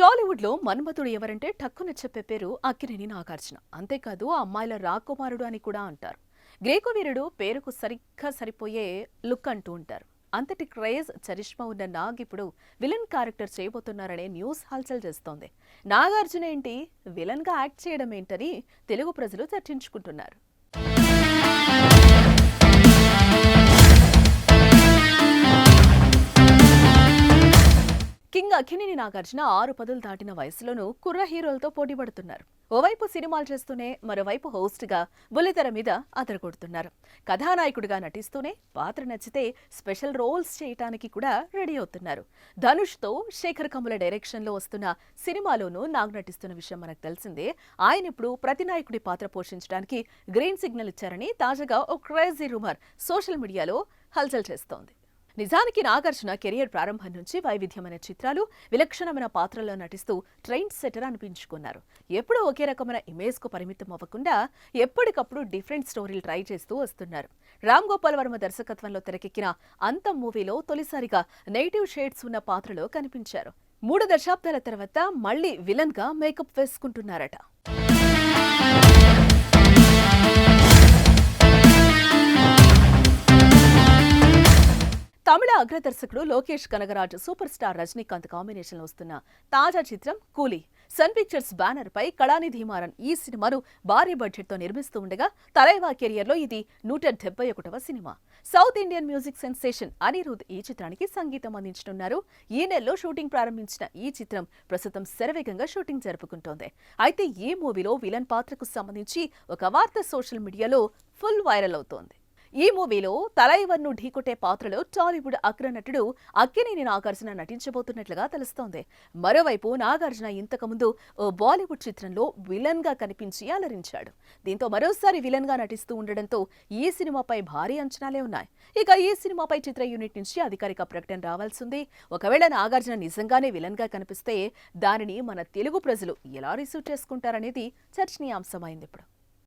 టాలీవుడ్లో మన్మథుడు ఎవరంటే టక్కున చెప్పే పేరు అక్కినేని నాగార్జున. అంతేకాదు ఆ అమ్మాయిల రాకుమారుడు అని కూడా అంటారు. గ్రేకు వీరుడు పేరుకు సరిగ్గా సరిపోయే లుక్ అంటూ ఉంటారు. అంతటి క్రేజ్ చరిష్మా ఉన్న నాగ్ ఇప్పుడు విలన్ క్యారెక్టర్ చేయబోతున్నారనే న్యూస్ హల్చల్ చేస్తోంది. నాగార్జున ఏంటి? విలన్గా యాక్ట్ చేయడం ఏంటని తెలుగు ప్రజలు చర్చించుకుంటున్నారు. కింగ్ అఖినేని నాగార్జున ఆరు పదులు దాటిన వయసులోనూ కుర్ర హీరోలతో పోటీ పడుతున్నారు. ఓవైపు సినిమాలు చేస్తూనే మరోవైపు హోస్ట్గా బుల్లితెర మీద అదరగొడుతున్నారు. కథానాయకుడిగా నటిస్తూనే పాత్ర నచ్చితే స్పెషల్ రోల్స్ చేయటానికి కూడా రెడీ అవుతున్నారు. ధనుష్తో శేఖర్ కమ్ముల డైరెక్షన్లో వస్తున్న సినిమాలోనూ నాగ్ నటిస్తున్న విషయం మనకు తెలిసిందే. ఆయన ఇప్పుడు ప్రతినాయకుడి పాత్ర పోషించడానికి గ్రీన్ సిగ్నల్ ఇచ్చారని తాజాగా ఓ క్రేజీ రూమర్ సోషల్ మీడియాలో హల్చల్ చేస్తోంది. నిజానికి నాగార్జున కెరియర్ ప్రారంభం నుంచి వైవిధ్యమైన చిత్రాలు విలక్షణమైన పాత్రల్లో నటిస్తూ ట్రెండ్ సెటర్ అనిపించుకున్నారు. ఎప్పుడూ ఒకే రకమైన ఇమేజ్కు పరిమితం అవ్వకుండా ఎప్పటికప్పుడు డిఫరెంట్ స్టోరీలు ట్రై చేస్తూ వస్తున్నారు. రామ్ గోపాల్ వర్మ దర్శకత్వంలో తెరకెక్కిన అంతం మూవీలో తొలిసారిగా నెగిటివ్ షేడ్స్ ఉన్న పాత్రలో కనిపించారు. మూడు దశాబ్దాల తర్వాత మళ్ళీ విలన్గా మేకప్ వేసుకుంటున్నారట. తమిళ అగ్రదర్శకుడు లోకేష్ కనగరాజ్ సూపర్ స్టార్ రజనీకాంత్ కాంబినేషన్లో వస్తున్న తాజా చిత్రం కూలీ. సన్ పిక్చర్స్ బ్యానర్ పై కళానిధి మారన్ ఈ సినిమాను భారీ బడ్జెట్తో నిర్మిస్తూ ఉండగా తలైవా కెరియర్లో ఇది నూట డెబ్బై ఒకటవ cinema. South Indian music sensation Anirudh ఈ చిత్రానికి సంగీతం అందించనున్నారు. ఈ నెలలో షూటింగ్ ప్రారంభించిన ఈ చిత్రం ప్రస్తుతం శరవేగంగా షూటింగ్ జరుపుకుంటోంది. అయితే ఈ మూవీలో విలన్ పాత్రకు సంబంధించి ఒక వార్త సోషల్ మీడియాలో ఫుల్ వైరల్ అవుతోంది. ఈ మూవీలో తలైవర్ను ఢీకొట్టే పాత్రలో టాలీవుడ్ అగ్ర నటుడు అక్కినేని నాగార్జున నటించబోతున్నట్లుగా తెలుస్తోంది. మరోవైపు నాగార్జున ఇంతకుముందు ఓ బాలీవుడ్ చిత్రంలో విలన్గా కనిపించి అలరించాడు. దీంతో మరోసారి విలన్గా నటిస్తూ ఉండడంతో ఈ సినిమాపై భారీ అంచనాలే ఉన్నాయి. ఇక ఈ సినిమాపై చిత్ర యూనిట్ నుంచి అధికారిక ప్రకటన రావాల్సింది ఒకవేళ నాగార్జున నిజంగానే విలన్గా కనిపిస్తే దానిని మన తెలుగు ప్రజలు ఎలా రిసీవ్ చేసుకుంటారనేది చర్చనీయాంశమైంది ఇప్పుడు.